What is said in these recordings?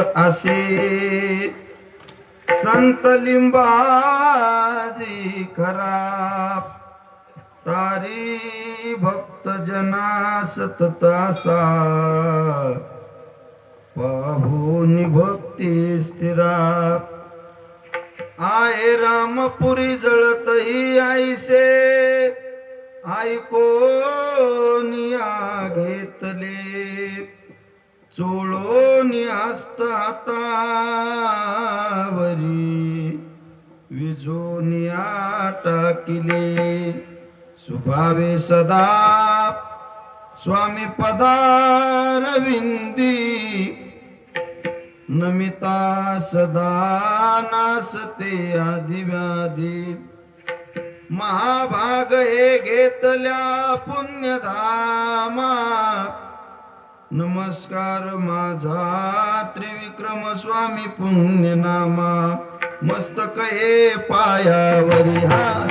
असे संत लिंबाजी खराब तारी भक्त जना सततासा पाहुनी भक्ती स्थिरा. आय रामपुरी जळतही आईसे. ऐकोनिया घेतले? चोळोनी हस्त हातावरी विझोनिया टाकिले सुभावे सदा स्वामी पदारविंदी नमिता सदा नासते आदिव्याधी. महाभाग हे घेतल्या पुण्यधामा नमस्कार माझा त्रिविक्रम स्वामी पुण्यनामा. मस्तक हे पायावरी हा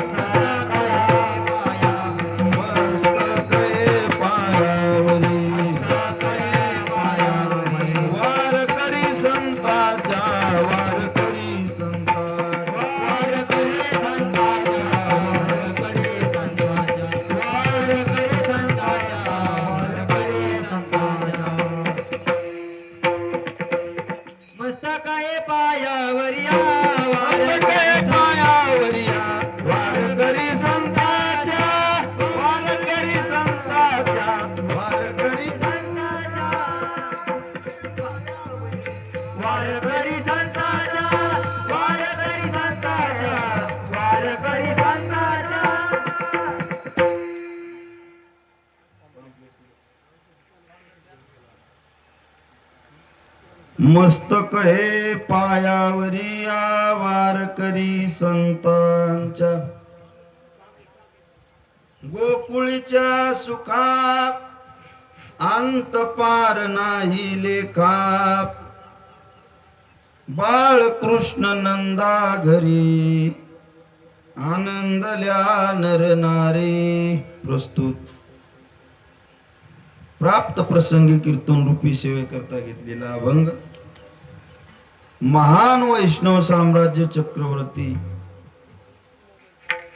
मस्तक हे पायावरी वार करी संतांच्या. गोकुळीच्या सुखात अंत पार नाही लेखा बाळकृष्ण नंदा घरी आनंदल्या नर नारी प्रस्तुत. प्राप्त प्रसंगी कीर्तन रूपी सेवेकरता घेतलेला अभंग. महान वैष्णव साम्राज्य चक्रवर्ती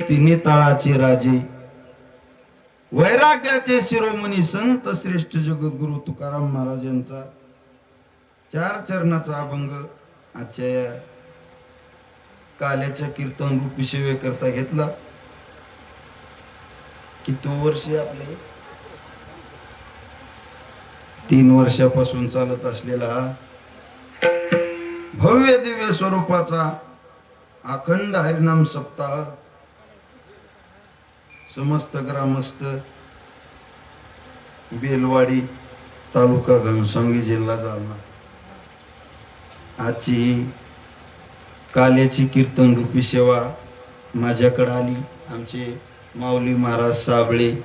तिन्ही ताळाचे राजे वैराग्याचे शिरोमणी संत श्रेष्ठ जगद्गुरु तुकाराम महाराज यांचा चार चरणाचा अभंग आजच्या या काल्याच्या कीर्तन रूपी सेवेकरता घेतला. किती वर्ष आपले? तीन वर्षापासून चालत असलेला हा भव्य दिव्य स्वरूपाचा अखंड हरिनाम सप्ताह समस्त ग्रामस्थ बेलवाडी तालुका घनसांगी जिल्हा जालना. आजची ही काल्याची कीर्तन रूपी सेवा माझ्याकडे आली. आमचे माऊली महाराज साबळे.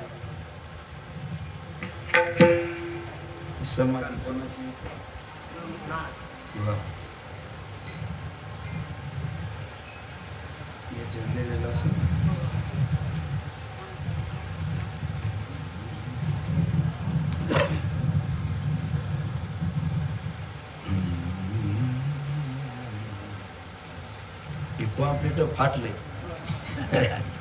समाधी जेवलेलं असेल. पॉम्पलेट फाटले.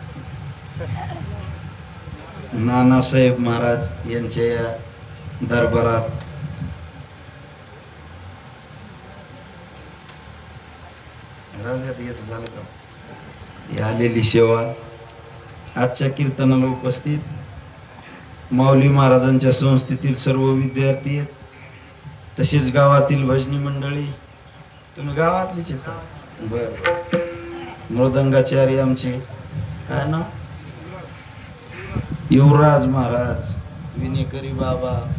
नानासाहेब महाराज यांच्या या दरबारात याचं झालं का? ही आलेली सेवा. आजच्या कीर्तनाला उपस्थित माऊली महाराजांच्या संस्थेतील सर्व विद्यार्थी आहेत. तसेच गावातील भजनी मंडळी. तुम्ही गावातलीच आहेत का? बर. मृदंगाचार्य आमचे. काय ना युवराज महाराज. विनेकरी बाबा.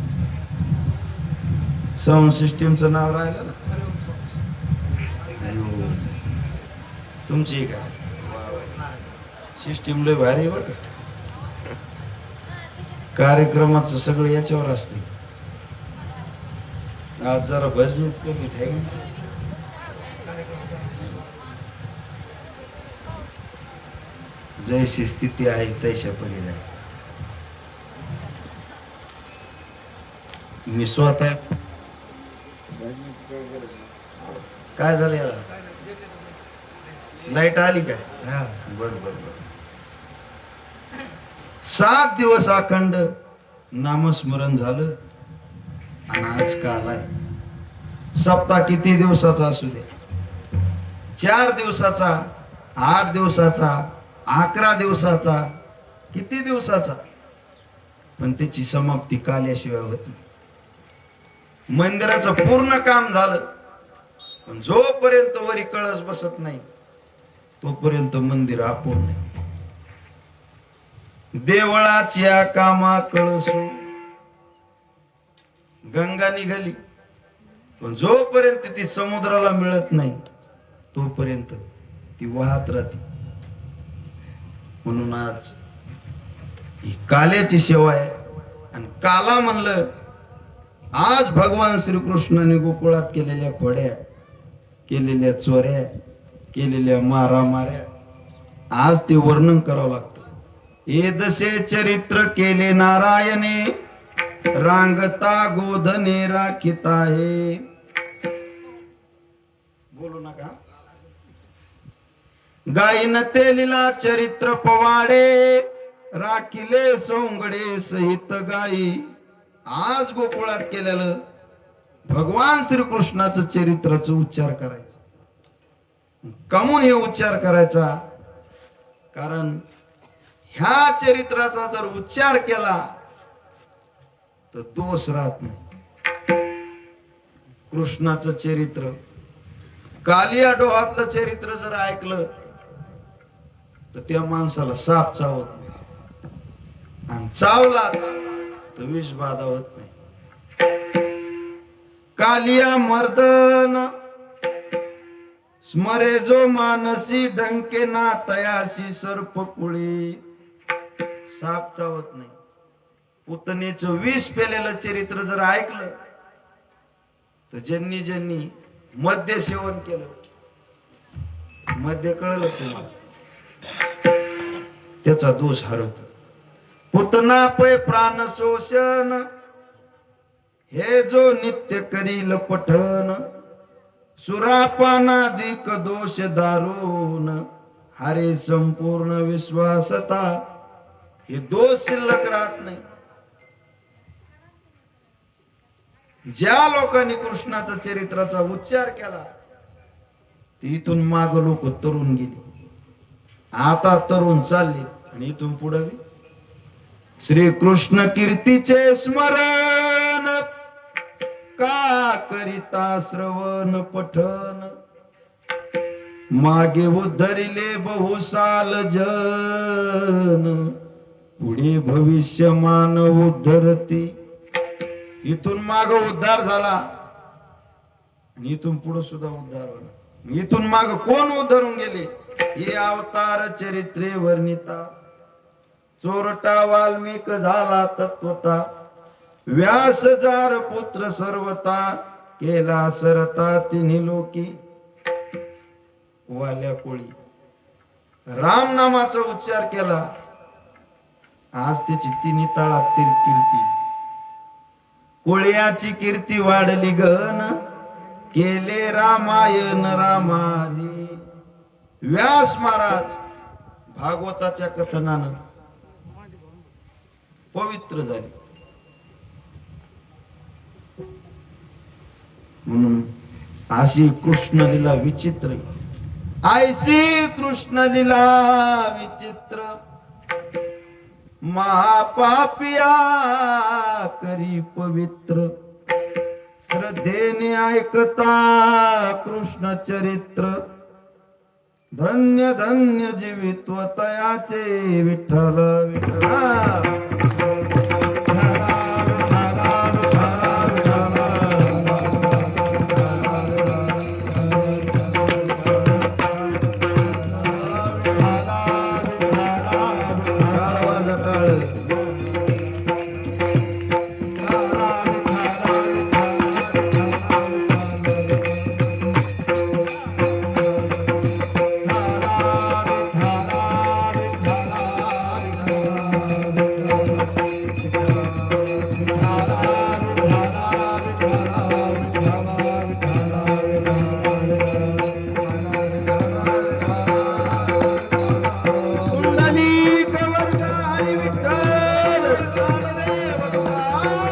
साऊंड सिस्टीमचं नाव राहिलं ना. तुमची का? सिस्टीम लय भारी आहे बरं का? कार्यक्रमाचं सगळं याच्यावर असते आज जरा भजनीच कमी आहे का? जैशी स्थिती आहे तैशा आहे. मी स्वतः काय झालं याला? लाइट आली काय बर बर बर. सात दिवस अखंड नामस्मरण झालं आणि आज काल आहे सप्ताह किती दिवसाचा असू द्या चार दिवसाचा आठ दिवसाचा अकरा दिवसाचा किती दिवसाचा? पण त्याची समाप्ती काल्याशिवाय होती मंदिराचं पूर्ण काम झालं. पण जोपर्यंत वरी कळस बसत नाही तोपर्यंत मंदिर अपूर्ण आहे. देवळाच्या कामा कळसू गंगा निघाली. पण जोपर्यंत ती समुद्राला मिळत नाही तोपर्यंत ती वाहत राहते. म्हणून आज ही काल्याची सेवा आहे. आणि काला म्हणलं आज भगवान श्रीकृष्णाने गोकुळात केलेल्या खोड्या केलेल्या चोऱ्या केलेल्या मारामाऱ्या आज ते वर्णन करावं लागतं. येदसे चरित्र केले नारायणे. रांगता गोधने राखित आहे. बोलू नका. गायीन तेलीला चरित्र पवाडे. राखिले सोंगडे सहित गायी आज गोकुळात केलेलं भगवान श्रीकृष्णाचं चरित्राचं उच्चार करायचं. कमून हे उच्चार करायचा. कारण ह्या चरित्राचा जर उच्चार केला तर दोष राहत नाही. कृष्णाचं चरित्र कालिया डोहातलं चरित्र जर ऐकलं तर त्या माणसाला साप चावत नाही. आणि चावलाच तर विष बाधा होत नाही. कालिया मर्दन स्मरे जो मानसी डंके ना तयाशी सर्प कुळी साप चावत नाही. पुतणीच विष पेलेलं चरित्र जर ऐकलं तर ज्यांनी ज्यांनी मद्य सेवन केलं मद्य कळलं तुम्हाला त्याचा दोष हरवतो पुतना पै प्राण शोषण हे जो नित्य करील पठण सुरापानाधिक दोष दारून हरे संपूर्ण विश्वासता हे दोष शिल्लक राहत नाही. ज्या लोकांनी कृष्णाचा चरित्राचा उच्चार केला ती इथून माग लोक तरुण गेले. आता तरुण चालले आणि इथून पुढे श्री कृष्ण कीर्तीचे स्मरण का करिता श्रवण पठन? मागे उद्धरिले बहुसाल जन. पुढे भविष्य मानव उद्धरती. इथून माग उद्धार झाला. आणि इथून पुढे सुद्धा उद्धार होणार. इथून माग कोण उद्धरून गेले? हे अवतार चरित्रे वर्णिता. चोरटा वाल्मिक झाला तत्वता. व्यास जार पुत्र सर्वता. केला सरता तिन्ही लोकी. वाल्या कोळी. राम नामाचा उच्चार केला. आज त्याची तिन्ही तळातील कीर्ती. कोळ्याची कीर्ती वाढली गन केले रामायण रामाने व्यास महाराज भागवताच्या कथनानं पवित्र झाले. म्हणून अशी कृष्ण लिला विचित्र आयसी कृष्ण लिला विचित्र महापापिया करी पवित्र. श्रद्धेने ऐकता कृष्ण चरित्र. धन्य धन्य जीवित्व तयाचे विठ्ठल विठ्ठला.